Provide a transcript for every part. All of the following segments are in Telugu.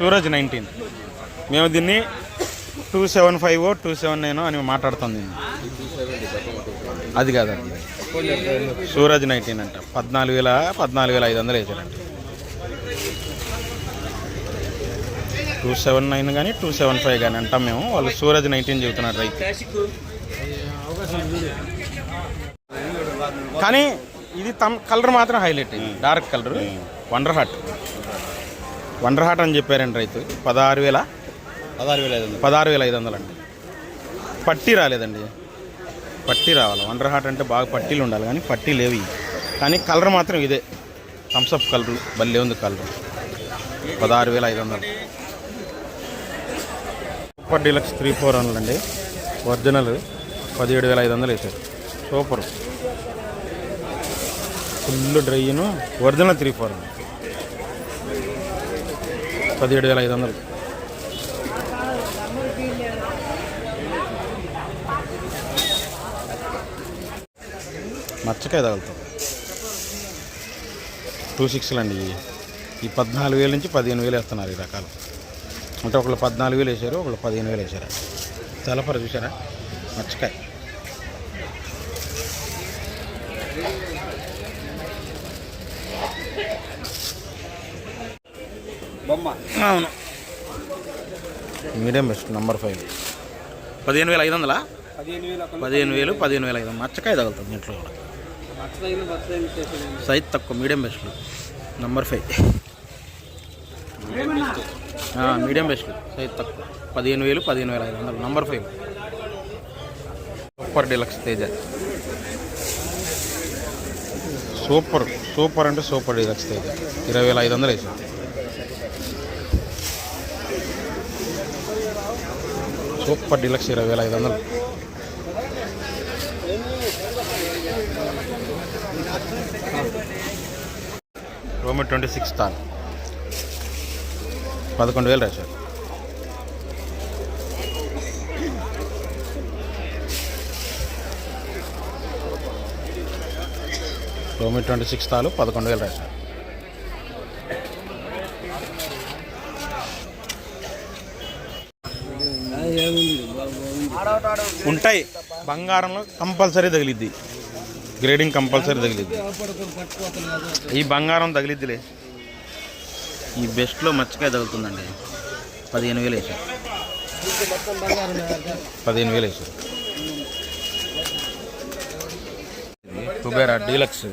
సూరజ్ నైన్టీన్. మేము దీన్ని two seven five two seven nine అని మాట్లాడుతాం దీన్ని. అది కాదండి. సూరజ్ నైన్టీన్ అంట. పద్నాలుగు వేల పద్నాలుగు వేల ఐదు వందలు వేసారంట. టూ సెవెన్ నైన్ కానీ టూ సెవెన్ ఫైవ్ కానీ అంటాం మేము. వాళ్ళు సూరజ్ నైన్టీన్ చెబుతున్నారు రైతు. కానీ ఇది తమ్ కలర్ మాత్రం highlight dark colour. Wonder heart. Wonder heart అని చెప్పారండి రైతు. పదహారు వేల పదహారు వేల ఐదు వందలు. పదహారు వేల ఐదు వందలు అండి పట్టి రాలేదండి. పట్టి రావాలి. వండర్ హార్ట్ అంటే బాగా పట్టీలు ఉండాలి కానీ పట్టి లేవు. కానీ కలర్ మాత్రం ఇదే. Thums Up colour. భలే ఉంది కలర్. పదహారు వేల ఐదు వందలు. సూపర్ డీలక్స్ త్రీ ఫోర్ వందలు అండి ఒరిజినల్ పదిహేడు వేల ఐదు వందలు వేసారు super. Full drain. Original three four పదిహేడు వేల ఐదు వందలు. మచ్చకాయ తగులుతాం. టూ సిక్స్లు అండి. ఈ పద్నాలుగు వేల నుంచి పదిహేను వేలు వేస్తున్నారు ఈ రకాలు. అంటే ఒకళ్ళు పద్నాలుగు వేలు వేసారు ఒకళ్ళు పదిహేను వేలు వేసారు తెలపర చూసారా మచ్చకాయ. బొమ్మ. అవును. Medium best number five. పదిహేను వేల ఐదు వందలా? పదిహేను వేల పదిహేను వేలు ఐదు వందలు. మచ్చకాయ తగులుతుంది ఇంట్లో కూడా. సైజ్ తక్కువ మీడియం బెస్ట్లు నంబర్ ఫైవ్. మీడియం బెస్ట్లు సైజ్ తక్కువ. పదిహేను వేలు పదిహేను వేల ఐదు వందలు. Number five. Super deluxe Teja. Super super అంటే సూపర్ డీలక్స్ తేజ. ఇరవై వేల ఐదు వందలు వేసాం సూపర్ డీలక్స్ ఇరవై వేల ఐదు వందలు రోమి ట్వంటీ సిక్స్ తాన్ పదకొండు వేలు రాశారు రోమి ట్వంటీ సిక్స్ తాలు పదకొండు వేలు రాశారు ఉంటాయి. బంగారంలో కంపల్సరీ తగిలిద్ది. గ్రేడింగ్ కంపల్సరీ తగిలిద్ది. ఈ బంగారం తగిలిద్దిలే. ఈ బెస్ట్లో మచ్చకాయ తగులుతుందండి. పదిహేను వేలు వేసారు. పదిహేను వేలు వేసారు. Kubera deluxe.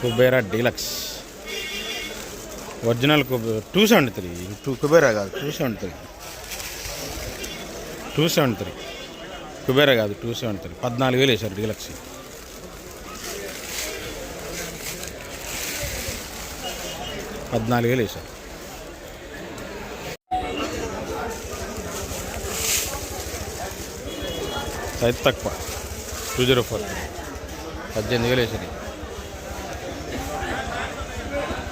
Kubera deluxe. Original కుబే two seventy three two Kubera కాదు two seventy three two seven three. Kubera కాదు టూ సెవెన్ త్రీ. పద్నాలుగు వేలు వేసారు డీలక్స్. పద్నాలుగు వేలు వేసారు సైజ్ తక్కువ. Two zero four. పద్దెనిమిది వేలు వేసారు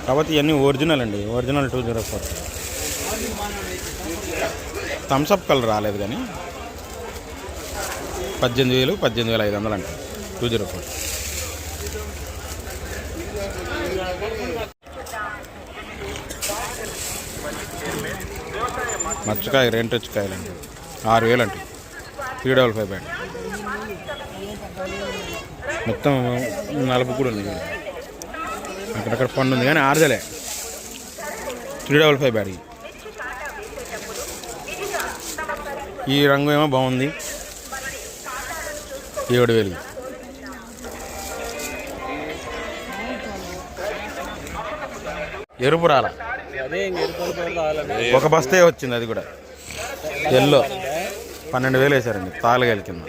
కాబట్టి ఇవన్నీ ఒరిజినల్ అండి. Original two zero four. Thums Up colour రాలేదు కానీ పద్దెనిమిది వేలు పద్దెనిమిది వేల ఐదు వందలు అంటారు టూ జీరో ఫోర్. మచ్చకాయ రెంట్ వచ్చికాయలు అండి ఆరు వేలు అండి త్రీ డబల్ ఫైవ్ బ్యాండ్. మొత్తం నలుపు కూడా ఉంది. అక్కడక్కడ పండు ఉంది కానీ ఆరుదలే. త్రీ డబల్ ఫైవ్ బ్యాడ్ ఈ రంగు ఏమో బాగుంది. ఏడు వేలు ఎరుపు రాల? ఒక బస్తే వచ్చింది అది కూడా. ఎల్లో. పన్నెండు వేలు వేశారండి. తాళగల కింద.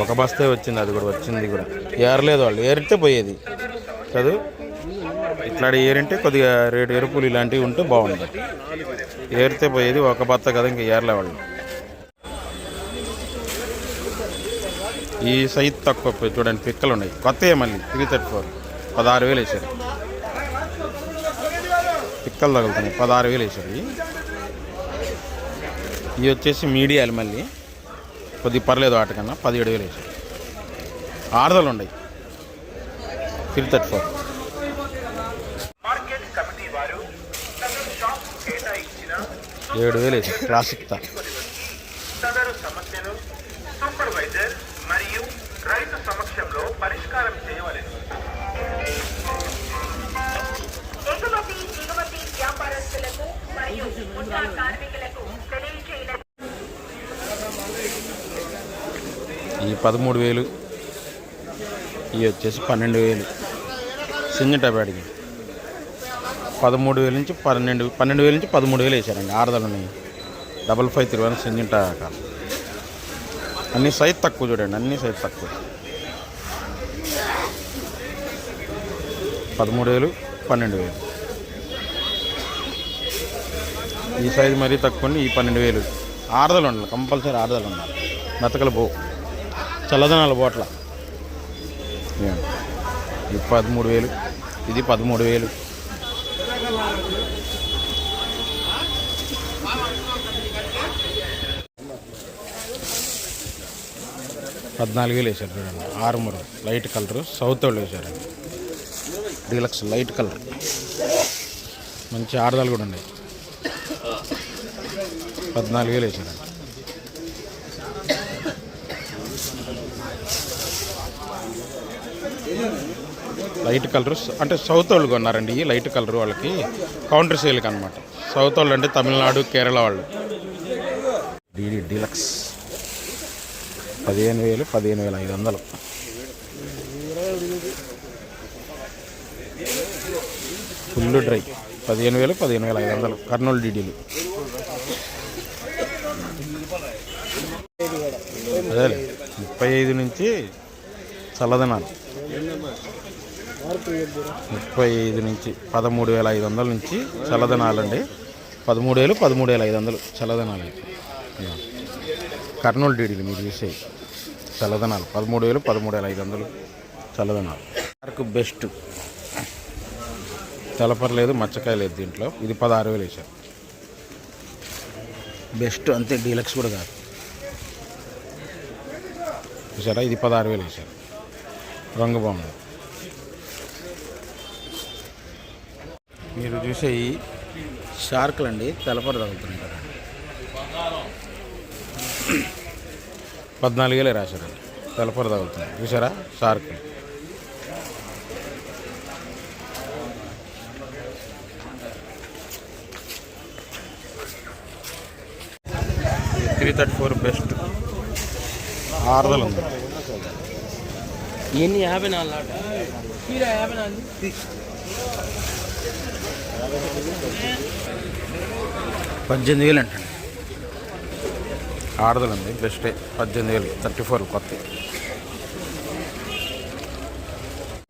ఒక బస్తే వచ్చింది అది కూడా వచ్చింది కూడా. ఏరలేదు వాళ్ళు. ఏరితే పోయేది. చదువు ఇట్లా ఏరింటే కొద్దిగా రేటు ఎరుపులు ఇలాంటివి ఉంటే బాగుంది. ఏరితే పోయేది ఒక బత్త కదా ఇంకా ఏర్లే వాళ్ళు ఈ సైజ్ తక్కువ చూడండి పిక్కలు ఉన్నాయి. కొత్త మళ్ళీ? Three thirty four. పదహారు వేలు వేసారు పిక్కలు తగులుతున్నాయి. పదహారు వేలు వేసారు ఇవి ఇవి వచ్చేసి మీడియాలు మళ్ళీ. కొద్ది పర్లేదు వాటికన్నా పదిహేడు వేలు వేసారు ఆరుదలు ఉన్నాయి. Three thirty four. ఏడు వేలు వేసారు క్లాసిక్ తా సదరు సమస్యను సూపర్వైజర్ మరియు రైతు సమక్షంలో పరిష్కారం చేయవలెను. ఎగుమతి దిగుమతి వ్యాపారస్తులకు మరియు ముఠా కార్మికులకు తెలియచేయడం ఈ పదమూడు వేలు ఇవి వచ్చేసి పన్నెండు వేలు. సింగిల్ టబాడికి పదమూడు వేల నుంచి పన్నెండు పన్నెండు వేల నుంచి పదమూడు వేలు వేసారండి. ఆరుదలని డబల్ ఫైవ్ త్రీ వన్ సింజింట అన్ని సైజ్ తక్కువ చూడండి అన్ని సైజ్ తక్కువ. పదమూడు వేలు పన్నెండు వేలు. ఈ సైజు మరీ తక్కువ ఉంది ఈ పన్నెండు వేలు. ఆరుదలు ఉండాలి కంపల్సరీ ఆరుదలు ఉండాలి. మెతకలు బో చల్లదనాలు బోట్ల. ఇది పదమూడు వేలు ఇది పదమూడు వేలు. పద్నాలుగు వేలు వేశారు చూడండి. ఆర్మర్. లైట్ కలర్ సౌత్ వాళ్ళు వేశారండి డీలక్స్ లైట్ కలర్ మంచి ఆడదాలు కూడా ఉన్నాయి. పద్నాలుగు వేలు వేశారండి లైట్ కలర్ అంటే సౌత్ వాళ్ళు కొన్నారండి ఈ లైట్ కలర్ వాళ్ళకి. కౌంటర్ సేల్కి అనమాట సౌత్ వాళ్ళు అంటే తమిళనాడు కేరళ వాళ్ళు. డీడీ డీలక్స్ పదిహేను వేలు పదిహేను వేల ఐదు వందలు. Full dry. పదిహేను వేలు పదిహేను వేల ఐదు వందలు. కర్నూలు డీడీలు అదే ముప్పై ఐదు నుంచి చల్లదనాలు. ముప్పై ఐదు నుంచి పదమూడు వేల ఐదు వందల నుంచి చల్లదనాలండి. పదమూడు వేలు పదమూడు వేల ఐదు వందలు చల్లదనాలు. అయితే కర్నూలు డీడీలు మీరు చూసే చల్లదనాలు. పదమూడు వేలు పదమూడు వేల ఐదు వందలు చల్లదనాలు. Park best. తెలపరలేదు మచ్చకాయ లేదు దీంట్లో. ఇది పదహారు వేలు వేసారు బెస్ట్ అంతే డీలక్స్ కూడా కాదు. చూసారా? ఇది పదహారు వేలు వేసారు రంగు బాగుంది. మీరు చూసే ఈ షార్కులు అండి తెలపర తగులుతున్నాయి కదా పద్నాలుగేలే రాశారండి. తెలపర తగులుతున్నాయి చూసారా shark. Three thirty four best. ఆరుదలు ఉంది. ఎన్ని? యాభై నాలుగు ఆట యాభై నాలుగు? పద్దెనిమిది వేలు అంటండి. ఆరుదలు ఉంది బెస్టే పద్దెనిమిది వేలు థర్టీ ఫోర్ కొత్త.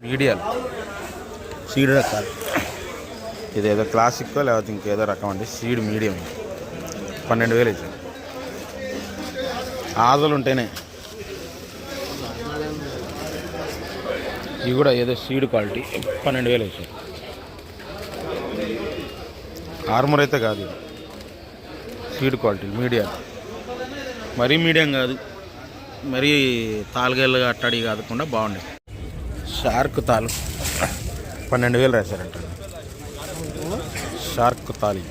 మీడియాలు సీడ్ రకాలు. ఇదేదో క్లాసిక్ లేకపోతే ఇంకేదో రకం అండి. సీడ్ మీడియం పన్నెండు వేలు ఇచ్చారు. ఆదలు ఉంటేనే. ఇవి కూడా ఏదో సీడ్ క్వాలిటీ పన్నెండు వేలు ఇచ్చారు. ఆర్మర్ అయితే కాదు సీడ్ క్వాలిటీ మీడియా మరీ మీడియం కాదు. మరీ తాలుగేళ్ళగా అట్టాడి కాకుండా బాగుండే. షార్క్ తాలు. పన్నెండు వేలు రాశారంట. షార్క్ తాలి.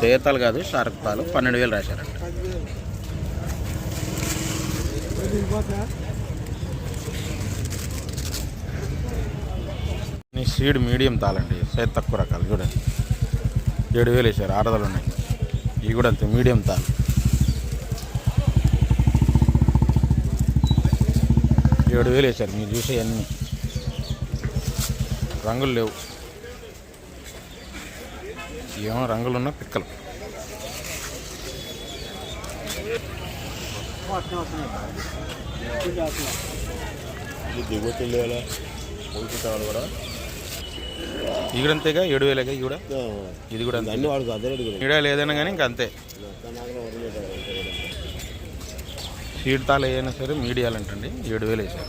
తేతాలు కాదు షార్క్ తాలు. పన్నెండు వేలు రాశారంట. ఈ సీడ్ మీడియం తాళండి సైజ్ తక్కువ రకాలు చూడండి. ఏడు వేలు వేసారు ఆరదలు ఉన్నాయి. ఇవి కూడా అంతే మీడియం తాళం ఏడు వేలు వేసారు మీరు చూసే అన్ని. రంగులు లేవు. ఏమో రంగులున్న పిక్కలు. ఇది కూడా? అంతేగా ఏడు వేలేగా? కూడా? ఇది కూడా అంతే. ఈడ లేదన్నా కానీ ఇంకా అంతే. సీడ్ తాలు ఏదైనా సరే మీడియాలు అంటండి. ఏడు వేలు వేసారు.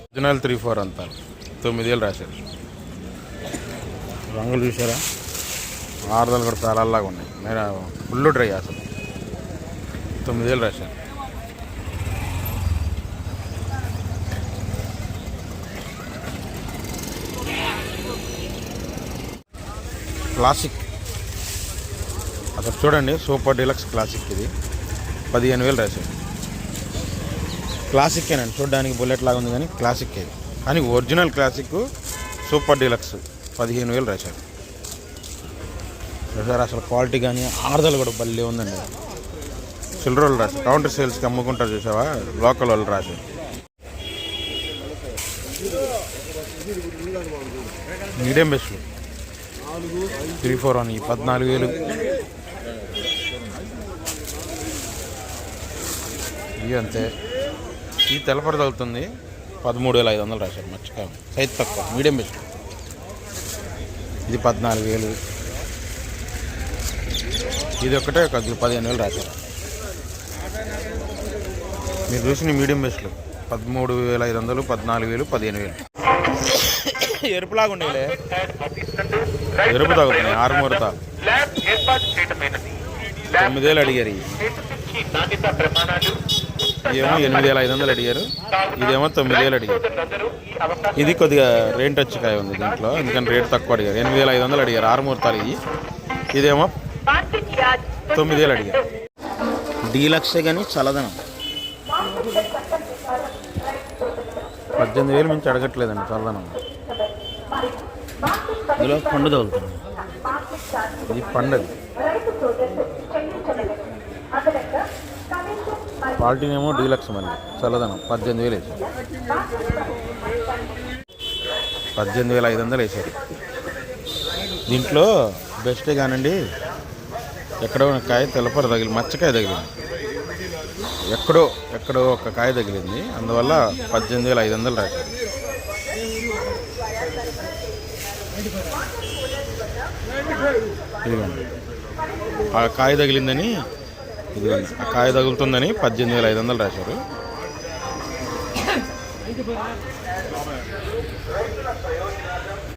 ఒరిజినల్ త్రీ ఫోర్ అంతాలు. తొమ్మిది వేలు రాశారు. రంగులు చూసారా ఆరుదలు కూడా పేలల్లాగా ఉన్నాయి. నేను ఫుల్ డ్రై అసలు. తొమ్మిది వేలు రాశారు. ప్లాస్టిక్. అక్కడ చూడండి సూపర్ డీలక్స్ క్లాసిక్ ఇది. పదిహేను వేలు రాశారు క్లాసిక్కేనండి చూడడానికి బుల్లెట్ లాగా ఉంది కానీ క్లాసిక్ ఇది. కానీ ఒరిజినల్ క్లాసిక్ సూపర్ డీలక్స్ పదిహేను వేలు రాశారు సార్ అసలు క్వాలిటీ కానీ ఆర్దలు కూడా భలే ఉందండి. చిల్లర వాళ్ళు రాశారు కౌంటర్ సేల్స్కి అమ్ముకుంటారు చూసావా? లోకల్ వాళ్ళు రాశారు medium best. Three four one ఈ పద్నాలుగు వేలు. ఇవి అంతే. ఈ తెల్లపర తగులుతుంది. పదమూడు వేల ఐదు వందలు రాశారు మర్చిపోయాం. సైజ్ తక్కువ మీడియం బెస్ట్. ఇది పద్నాలుగు వేలు. ఇది ఒకటే పదిహేను వేలు రాశారు. మీరు చూసిన మీడియం బెస్ట్లు పదమూడు వేల ఐదు వందలు పద్నాలుగు వేలు పదిహేను వేలు. ఎరుపులాగా ఉండేలే. ఎరుపు తాగుతున్నాయి ఆరుమూరత. ఏర్పాటు చేయటమైనది తొమ్మిది వేలు అడిగారు ఇదేమో ఎనిమిది వేల ఐదు వందలు అడిగారు. ఇదేమో తొమ్మిది వేలు అడిగారు. ఇది కొద్దిగా రేట్ వచ్చి ఉంది దీంట్లో. ఎందుకంటే రేట్ తక్కువ అడిగారు. ఎనిమిది వేల ఐదు వందలు అడిగారు. ఆరు ముహూర్తాలు ఇవి. ఇదేమో తొమ్మిది వేలు అడిగారు. డీలక్సే కానీ చల్లదనం. పద్దెనిమిది వేలు మించి అడగట్లేదండి చల్లదనం. ఇందులో పండు తగులుతుంది. ఇది పండది. క్వాలిటీనేమో డీలక్స్ మళ్ళీ చల్లదనం. పద్దెనిమిది వేలు వేసారు. పద్దెనిమిది వేల ఐదు వందలు వేసారు. దీంట్లో బెస్టే కానండి ఎక్కడో ఒక కాయ తెలపర తగిలి మచ్చకాయ తగిలింది. ఎక్కడో ఎక్కడో ఒక కాయ తగిలింది. అందువల్ల పద్దెనిమిది వేల ఐదు వందలు రాశారు. ఆ కాయ తగిలిందని ఇదిగోండి కాయ తగులుతుందని పద్దెనిమిది వేల ఐదు వందలు రాశారు.